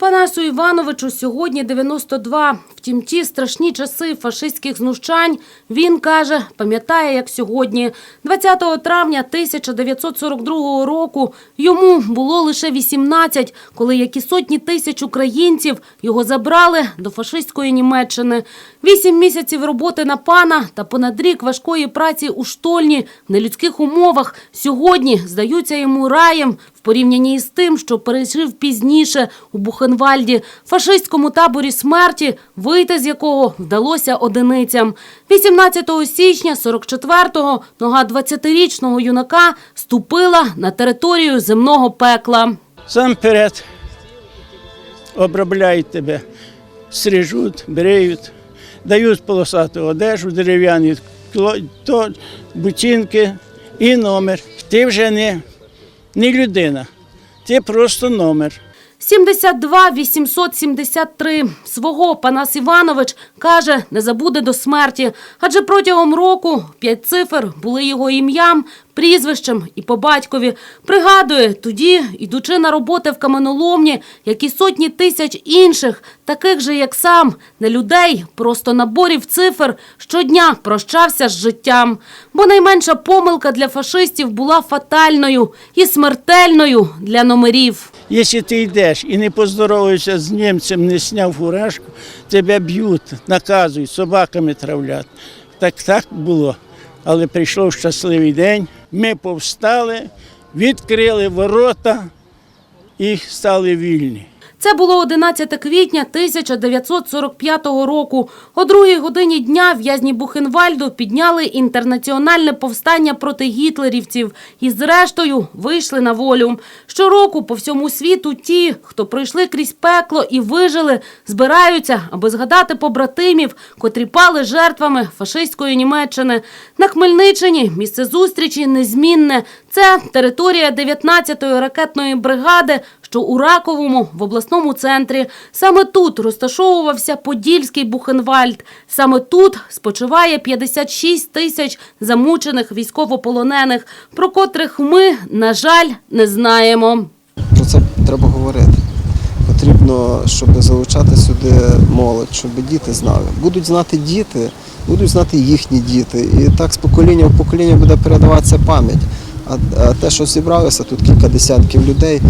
Панасу Івановичу сьогодні 92. Втім, ті страшні часи фашистських знущань він каже, пам'ятає як сьогодні. 20 травня 1942 року йому було лише 18, коли як і сотні тисяч українців його забрали до фашистської Німеччини. Вісім місяців роботи на пана та понад рік важкої праці у штольні в нелюдських умовах сьогодні здаються йому раєм в порівнянні із тим, що пережив пізніше у Бухенвальді, фашистському таборі смерті, вийти з якого вдалося одиницям. 18 січня 44-го нога 20-річного юнака ступила на територію земного пекла. Сам вперед обробляють тебе, стрижуть, бреють, дають полосату одежу, дерев'яні то і номер. Ти вже не, не людина, ти просто номер. 72 873. Свого Панас Іванович каже, не забуде до смерті. Адже протягом року п'ять цифр були його ім'ям, прізвищем і по батькові. Пригадує, тоді, ідучи на роботи в каменоломні, як і сотні тисяч інших, таких же, як сам, не людей, просто наборів цифр, щодня прощався з життям. Бо найменша помилка для фашистів була фатальною і смертельною для номерів. Якщо ти йдеш і не поздоровуєшся з німцем, не сняв фуражку, тебе б'ють, наказують, собаками травлять. Так так було. Але прийшов щасливий день, ми повстали, відкрили ворота і стали вільні. Це було 11 квітня 1945 року. О другій годині дня в'язні Бухенвальду підняли інтернаціональне повстання проти гітлерівців і зрештою вийшли на волю. Щороку по всьому світу ті, хто пройшли крізь пекло і вижили, збираються, аби згадати побратимів, котрі пали жертвами фашистської Німеччини. На Хмельниччині місце зустрічі незмінне. Це територія 19-ї ракетної бригади, що у Раковому в обласному центрі. Саме тут розташовувався Подільський Бухенвальд. Саме тут спочиває 56 тисяч замучених військовополонених, про котрих ми, на жаль, не знаємо. Про це треба говорити. Потрібно, щоб залучати сюди молодь, щоб діти знали. Будуть знати діти, будуть знати їхні діти. І так з покоління в покоління буде передаватися пам'ять. А, те, що зібралося тут кілька десятків людей,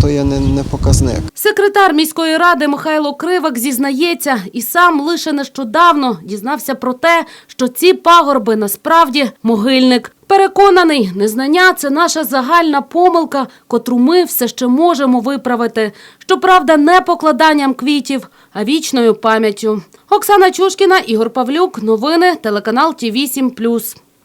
то є не, не показник. Секретар міської ради Михайло Кривак зізнається, і сам лише нещодавно дізнався про те, що ці пагорби насправді могильник. Переконаний, незнання це наша загальна помилка, котру ми все ще можемо виправити. Щоправда, не покладанням квітів, а вічною пам'яттю. Оксана Чушкіна, Ігор Павлюк. Новини телеканал Ті 8